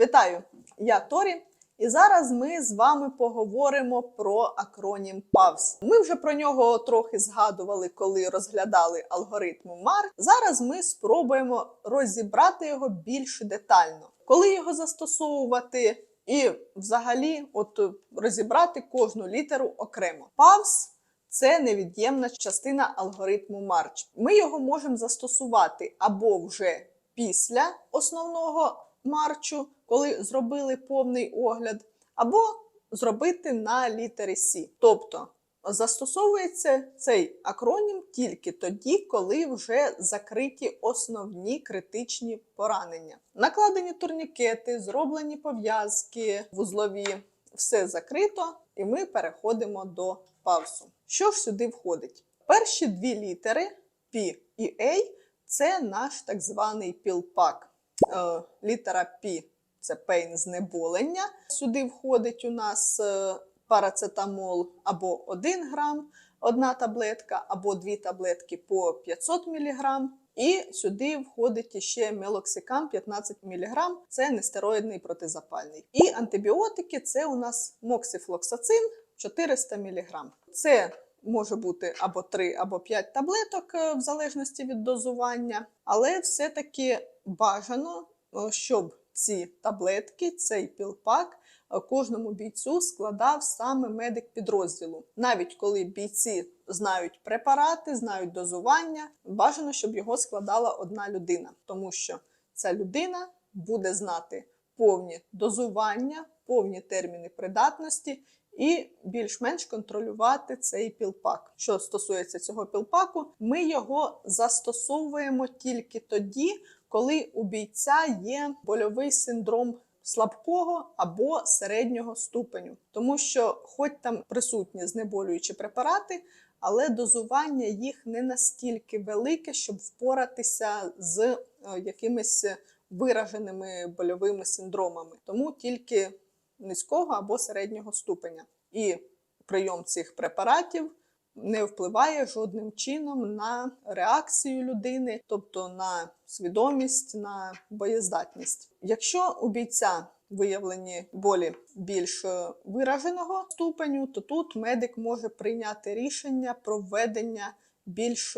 Вітаю! Я Торі, і зараз ми з вами поговоримо про акронім PAVS. Ми вже про нього трохи згадували, коли розглядали алгоритм MAR. Зараз ми спробуємо розібрати його більш детально, коли його застосовувати, і взагалі, от розібрати кожну літеру окремо. PAVS це невід'ємна частина алгоритму March. Ми його можемо застосувати або вже після основного марчу, коли зробили повний огляд, або зробити на літері С. Тобто застосовується цей акронім тільки тоді, коли вже закриті основні критичні поранення. Накладені турнікети, зроблені пов'язки, вузлові, все закрито, і ми переходимо до павсу. Що ж сюди входить? Перші дві літери P і A це наш так званий пілпак. Е, літера P це пейн знеболення. Сюди входить у нас е, парацетамол або 1 грам, одна таблетка, або дві таблетки по 500 мг. І сюди входить ще мелоксикам 15 мг, це нестероїдний протизапальний. І антибіотики це у нас моксифлоксацин 400 мг. Це може бути або 3, або 5 таблеток, е, в залежності від дозування, але все-таки бажано, е, щоб ці таблетки, цей пілпак е, кожному бійцю складав саме медик підрозділу. Навіть коли бійці знають препарати, знають дозування, бажано, щоб його складала одна людина, тому що ця людина буде знати повні дозування, повні терміни придатності. І більш-менш контролювати цей пілпак. Що стосується цього пілпаку, ми його застосовуємо тільки тоді, коли у бійця є больовий синдром слабкого або середнього ступеню, тому що, хоч там присутні знеболюючі препарати, але дозування їх не настільки велике, щоб впоратися з е, якимись вираженими больовими синдромами, тому тільки низького або середнього ступеня. І прийом цих препаратів не впливає жодним чином на реакцію людини, тобто на свідомість, на боєздатність. Якщо у бійця виявлені болі більш вираженого ступеню, то тут медик може прийняти рішення про введення більш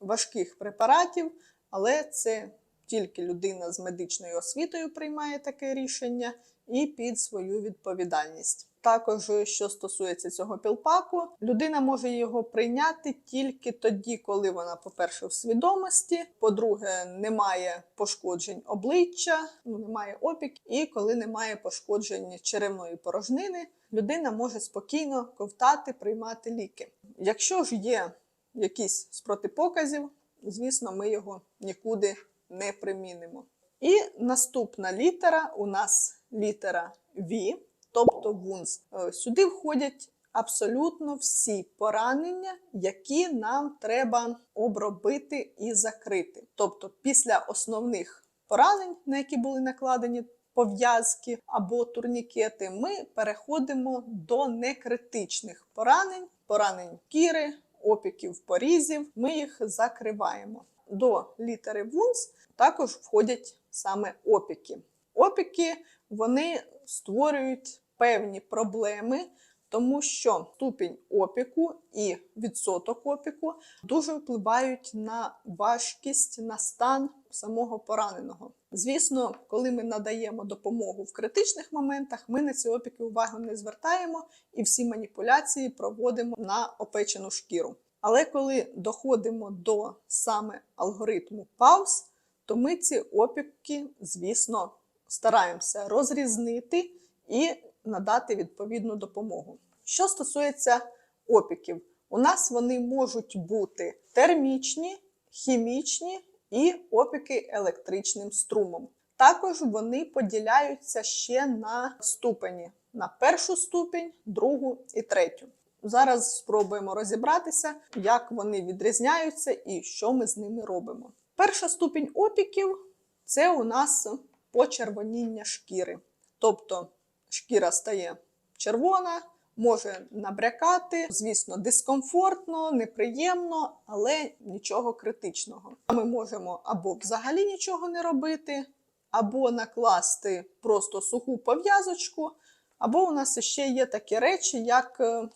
важких препаратів, але це тільки людина з медичною освітою приймає таке рішення і під свою відповідальність. Також, що стосується цього пілпаку, людина може його прийняти тільки тоді, коли вона, по-перше, в свідомості, по-друге, немає пошкоджень обличчя, ну немає опік, і коли немає пошкоджень черевної порожнини, людина може спокійно ковтати, приймати ліки. Якщо ж є якісь з протипоказів, звісно, ми його нікуди не примінимо. І наступна літера у нас літера V, тобто вунс. Е, сюди входять абсолютно всі поранення, які нам треба обробити і закрити. Тобто, після основних поранень, на які були накладені пов'язки або турнікети, ми переходимо до некритичних поранень, поранень кіри, опіків порізів. Ми їх закриваємо. До літери вунс також входять саме опіки. Опіки вони створюють певні проблеми, тому що ступінь опіку і відсоток опіку дуже впливають на важкість, на стан самого пораненого. Звісно, коли ми надаємо допомогу в критичних моментах, ми на ці опіки увагу не звертаємо і всі маніпуляції проводимо на опечену шкіру. Але коли доходимо до саме алгоритму пауз, то ми ці опіки, звісно, стараємося розрізнити і надати відповідну допомогу. Що стосується опіків, у нас вони можуть бути термічні, хімічні і опіки електричним струмом. Також вони поділяються ще на ступені: на першу ступінь, другу і третю. Зараз спробуємо розібратися, як вони відрізняються і що ми з ними робимо. Перша ступінь опіків це у нас почервоніння шкіри. Тобто шкіра стає червона, може набрякати, звісно, дискомфортно, неприємно, але нічого критичного. Ми можемо або взагалі нічого не робити, або накласти просто суху пов'язочку, або у нас ще є такі речі, як е,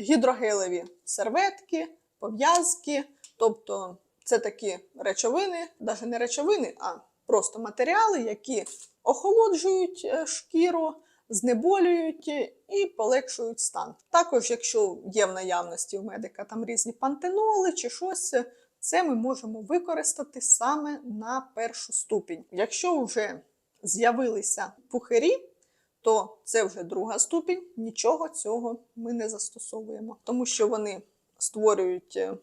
гідрогелеві серветки, пов'язки. Тобто це такі речовини, навіть не речовини, а просто матеріали, які охолоджують е, шкіру, знеболюють і полегшують стан. Також, якщо є в наявності у медика там різні пантеноли чи щось, це ми можемо використати саме на першу ступінь. Якщо вже з'явилися пухирі, то це вже друга ступінь, нічого цього ми не застосовуємо, тому що вони створюють е,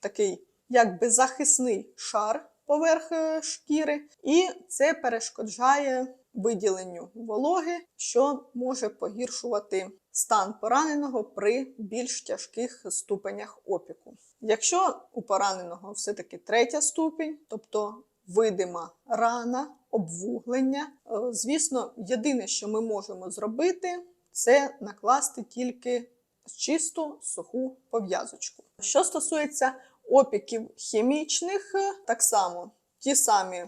такий якби захисний шар поверх е, шкіри, і це перешкоджає виділенню вологи, що може погіршувати стан пораненого при більш тяжких ступенях опіку. Якщо у пораненого все-таки третя ступінь, тобто видима рана, обвуглення, е, звісно, єдине, що ми можемо зробити, це накласти тільки чисту суху пов'язочку. Що стосується опіків хімічних, е, так само ті самі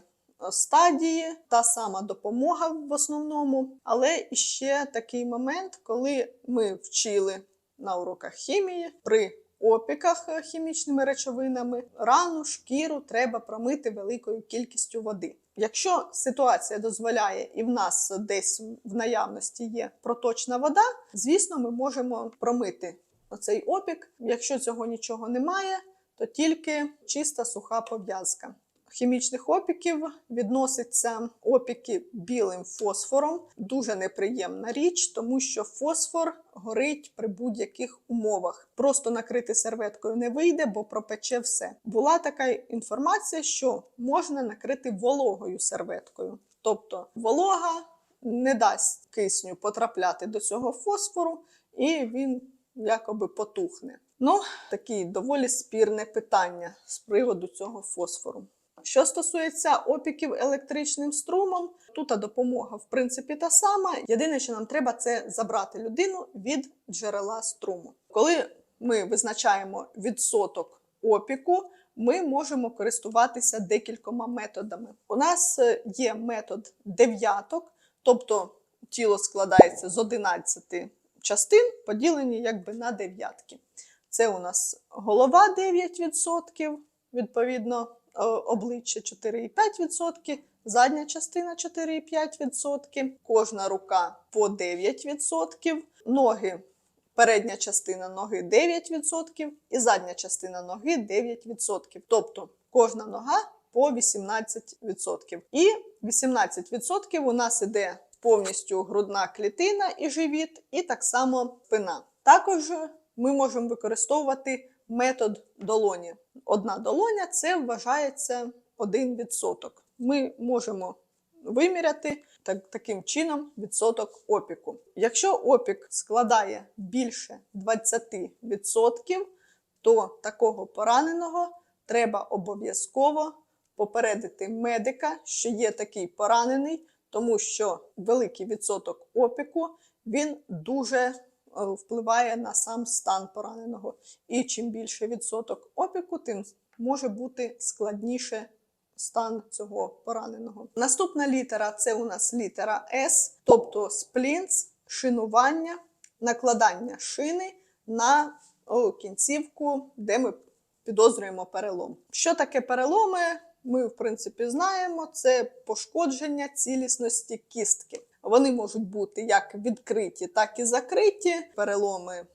стадії, та сама допомога в основному. Але ще такий момент, коли ми вчили на уроках хімії при опіках е, хімічними речовинами, рану, шкіру треба промити великою кількістю води. Якщо ситуація дозволяє і в нас десь в наявності є проточна вода, звісно, ми можемо промити цей опік. Якщо цього нічого немає, то тільки чиста суха пов'язка. Хімічних опіків відносяться опіки білим фосфором. Дуже неприємна річ, тому що фосфор горить при будь-яких умовах. Просто накрити серветкою не вийде, бо пропече все. Була така інформація, що можна накрити вологою серветкою. Тобто волога не дасть кисню потрапляти до цього фосфору, і він якоби потухне. Ну, таке доволі спірне питання з приводу цього фосфору. Що стосується опіків електричним струмом, тут допомога в принципі та сама. Єдине, що нам треба, це забрати людину від джерела струму. Коли ми визначаємо відсоток опіку, ми можемо користуватися декількома методами. У нас е, є метод дев'яток, тобто тіло складається з 11 частин, поділені якби на дев'ятки. Це у нас голова 9%, відповідно, обличчя 4,5%, задня частина 4,5%, кожна рука по 9%, ноги, передня частина ноги 9% і задня частина ноги 9%. Тобто кожна нога по 18%. І 18% у нас іде повністю грудна клітина і живіт, і так само спина. Також ми можемо використовувати метод долоні. Одна долоня це вважається 1%. Ми можемо виміряти так, таким чином відсоток опіку. Якщо опік складає більше 20%, то такого пораненого треба обов'язково попередити медика, що є такий поранений, тому що великий відсоток опіку він дуже впливає на сам стан пораненого. І чим більше відсоток опіку, тим може бути складніше стан цього пораненого. Наступна літера це у нас літера С, тобто сплінц, шинування, накладання шини на кінцівку, де ми підозрюємо перелом. Що таке переломи? Ми, в принципі, знаємо, це пошкодження цілісності кістки. Вони можуть бути як відкриті, так і закриті. Переломи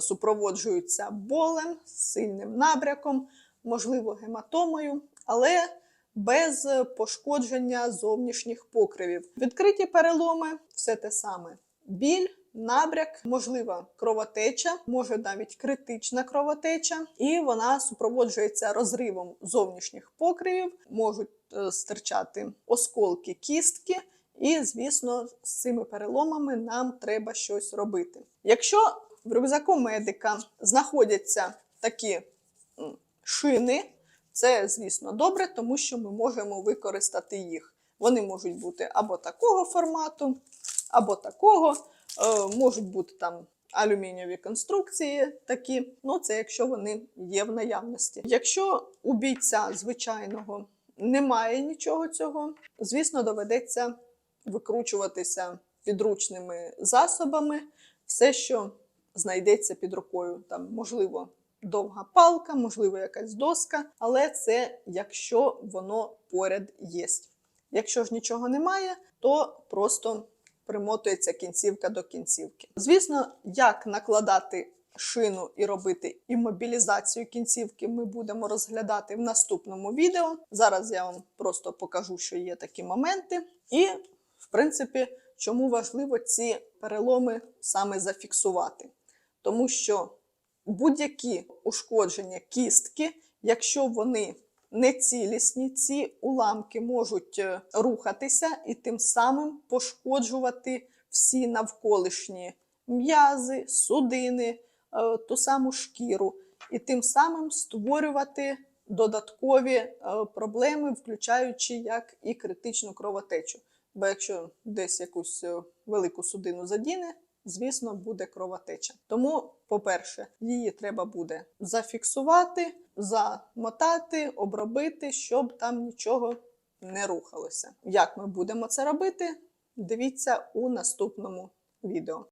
супроводжуються болем, сильним набряком, можливо, гематомою, але без пошкодження зовнішніх покривів. Відкриті переломи все те саме. Біль, набряк, можлива кровотеча, може навіть критична кровотеча, і вона супроводжується розривом зовнішніх покривів, можуть е, стирчати осколки кістки. І, звісно, з цими переломами нам треба щось робити. Якщо в рюкзаку медика знаходяться такі шини, це, звісно, добре, тому що ми можемо використати їх. Вони можуть бути або такого формату, або такого. Е, можуть бути там алюмінієві конструкції такі. Ну, це якщо вони є в наявності. Якщо у бійця звичайного немає нічого цього, звісно, доведеться викручуватися підручними засобами. Все, що знайдеться під рукою, там, можливо, довга палка, можливо, якась доска, але це якщо воно поряд є. Якщо ж нічого немає, то просто примотується кінцівка до кінцівки. Звісно, як накладати шину і робити іммобілізацію кінцівки, ми будемо розглядати в наступному відео. Зараз я вам просто покажу, що є такі моменти, і, принципі, чому важливо ці переломи саме зафіксувати. Тому що будь-які ушкодження кістки, якщо вони нецілісні, ці уламки можуть е, рухатися і тим самим пошкоджувати всі навколишні м'язи, судини, е, ту саму шкіру, і тим самим створювати додаткові е, проблеми, включаючи як і критичну кровотечу. Бо якщо десь якусь е, велику судину задіне, звісно, буде кровотеча. Тому, по-перше, її треба буде зафіксувати, замотати, обробити, щоб там нічого не рухалося. Як ми будемо це робити? Дивіться у наступному відео.